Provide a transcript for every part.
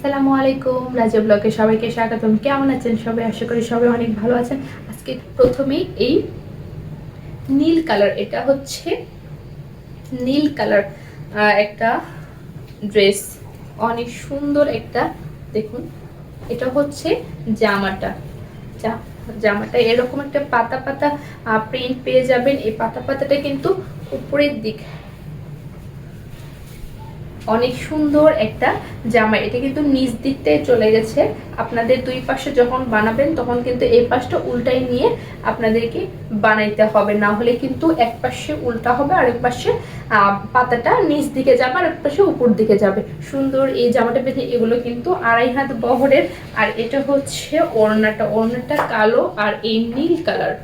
আসসালামু আলাইকুম। রাজা ব্লগে সবাইকে স্বাগতম। কেমন আছেন সবাই? আশা করি সবাই অনেক ভালো আছেন। আজকে প্রথমেই এই নীল কালার, এটা হচ্ছে নীল কালার একটা ড্রেস। অনেক সুন্দর একটা, দেখুন, এটা হচ্ছে জামাটা। জামাটা এরকম একটা পাতা পাতা প্রিন্ট পেয়ে যাবেন। এই পাতা পাতাটা কিন্তু উপরের দিক অনেক সুন্দর একটা জামা এটা কিন্তু নিচ দিকতে চলে গেছে। আপনাদের দুই পাশে যখন বানাবেন, তখন কিন্তু এই পাশটা উল্টাই নিয়ে আপনাদেরকে বানাইতে হবে। না হলে কিন্তু এক পাশে উল্টা হবে আর এক পাশে পাতাটা নিচ দিকে যাবে আর এক পাশে উপর দিকে যাবে। সুন্দর এই জামাটা পেতে এগুলো কিন্তু আড়াই হাত বহরের। আর এটা হচ্ছে ওড়নাটা। ওড়নাটা কালো আর এই নীল কালার।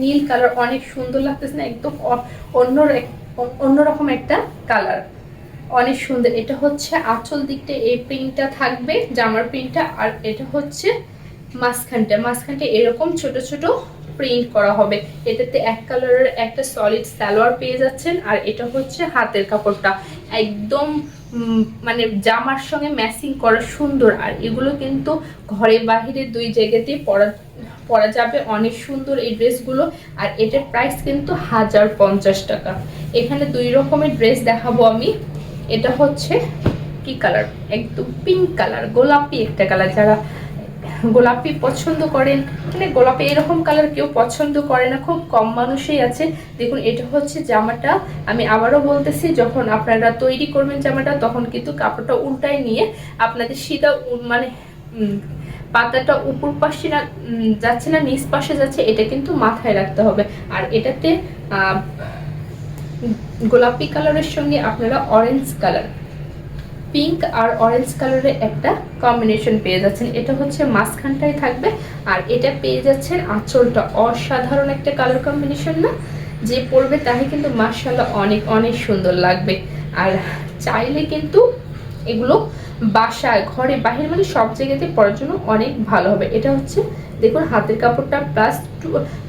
নীল কালার অনেক সুন্দর লাগতেছে না, একদম অন্য অন্যরকম একটা কালার অনেক সুন্দর। এটা হচ্ছে আঁচল দিকটা এই প্রিন্টটা থাকবে, জামার প্রিন্টটা আর এটা হচ্ছে মাঝখানটা। মাঝখানটা এরকম ছোট ছোট প্রিন্ট করা হবে। এটাতে এক কালারের একটা সলিড সালোয়ার পেয়ে যাচ্ছেন, আর এটা হচ্ছে হাতের কাপড়টা। একদম মানে জামার সঙ্গে ম্যাচিং করা সুন্দর। আর এগুলো কিন্তু ঘরে বাহিরে দুই জায়গাতেই পরা পরা যাবে। অনেক সুন্দর এই ড্রেসগুলো আর এটার প্রাইস কিন্তু হাজার পঞ্চাশ টাকা। এখানে দুই রকমের ড্রেস দেখাবো আমি। এটা হচ্ছে কি কালার একদম পিঙ্ক কালার গোলাপি একটা কালার যারা গোলাপি পছন্দ করেন মানে গোলাপি এরকম কালার কেউ পছন্দ করে না, খুব কম মানুষই আছে। দেখুন, এটা হচ্ছে জামাটা। আমি আবারও বলতেছি, যখন আপনারা তৈরি করবেন জামাটা, তখন কিন্তু কাপড়টা উল্টায় নিয়ে আপনাদের সিধা মানে পাতাটা উপর পাশে না যাচ্ছে না, নিচ পাশে যাচ্ছে, এটা কিন্তু মাথায় রাখতে হবে। আর এটাতে গোলাপি কালারের সঙ্গে আপনারা অরেঞ্জ কালার পিঙ্ক আর অরেঞ্জ কালারের একটা কম্বিনেশন পেয়ে যাচ্ছেন। এটা হচ্ছে মাঝখানটাই থাকবে আর এটা পেয়ে যাচ্ছেন আঁচলটা অসাধারণ একটা কালার কম্বিনেশন না, যে পরবে তাহে কিন্তু মার্শাল্লাহ অনেক অনেক সুন্দর লাগবে। আর চাইলে কিন্তু এগুলো বাসায়, ঘরে, বাহির মানে সব জায়গাতে পরার জন্য অনেক ভালো হবে। এটা হচ্ছে, দেখুন হাতের কাপড়টা প্লাস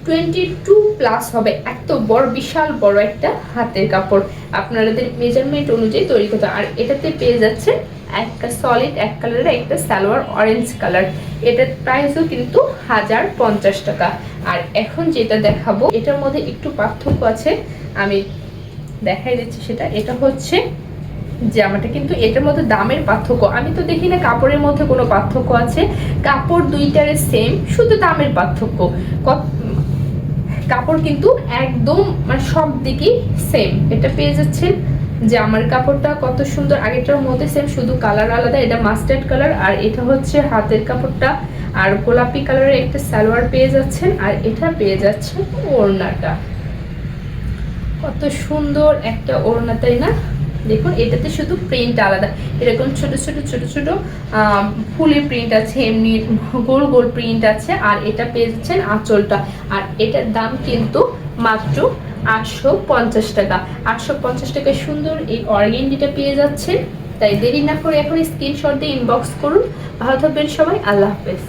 টোয়েন্টি টু প্লাস হবে। এত বড়, বিশাল বড় একটা হাতের কাপড়। আপনাদের মেজারমেন্ট অনুযায়ী তৈরি করতে আর এটাতে পেয়ে যাচ্ছে একটা সলিড এক কালারের একটা সালোয়ার অরেঞ্জ কালার এটার প্রাইসও কিন্তু হাজার পঞ্চাশ টাকা। আর এখন যেটা দেখাবো, এটার মধ্যে একটু পার্থক্য আছে। আমি দেখাই দিচ্ছি সেটা। এটা হচ্ছে জামাটা কিন্তু এটার মধ্যে দামের পার্থক্য। আমি তো দেখি না কাপড়ের মধ্যে কোনো পার্থক্য আছে। কাপড় দুইটারে সেম শুধু দামের পার্থক্য। কাপড় কিন্তু একদম মানে সব দিকেই সেম এটা পেয়ে যাচ্ছেন যে আমার কাপড়টা কত সুন্দর আগেটার মধ্যে সেম শুধু কালার আলাদা। এটা মাস্টার্ড কালার আর এটা হচ্ছে হাতের কাপড়টা। আর গোলাপি কালারের একটা সালোয়ার পেয়ে যাচ্ছেন, আর এটা পেয়ে যাচ্ছে ওড়নাটা। কত সুন্দর একটা ওড়না, তাই না? দেখুন, এটাতে শুধু প্রিন্ট আলাদা। এরকম ছোট ছোট ছোট ছোট ফুলের প্রিন্ট আছে, এমনি গোল গোল প্রিন্ট আছে, আর এটা পেয়ে যাচ্ছেন আঁচলটা। আর এটার দাম কিন্তু মাত্র আটশো পঞ্চাশ টাকা। আটশো পঞ্চাশ টাকায় সুন্দর এই অর্গেন্ডিটা পেয়ে যাচ্ছেন। তাই দেরি না করে এখন স্ক্রিনশট দিয়ে ইনবক্স করুন। ভালো থাকবেন সবাই, আল্লাহ হাফেজ।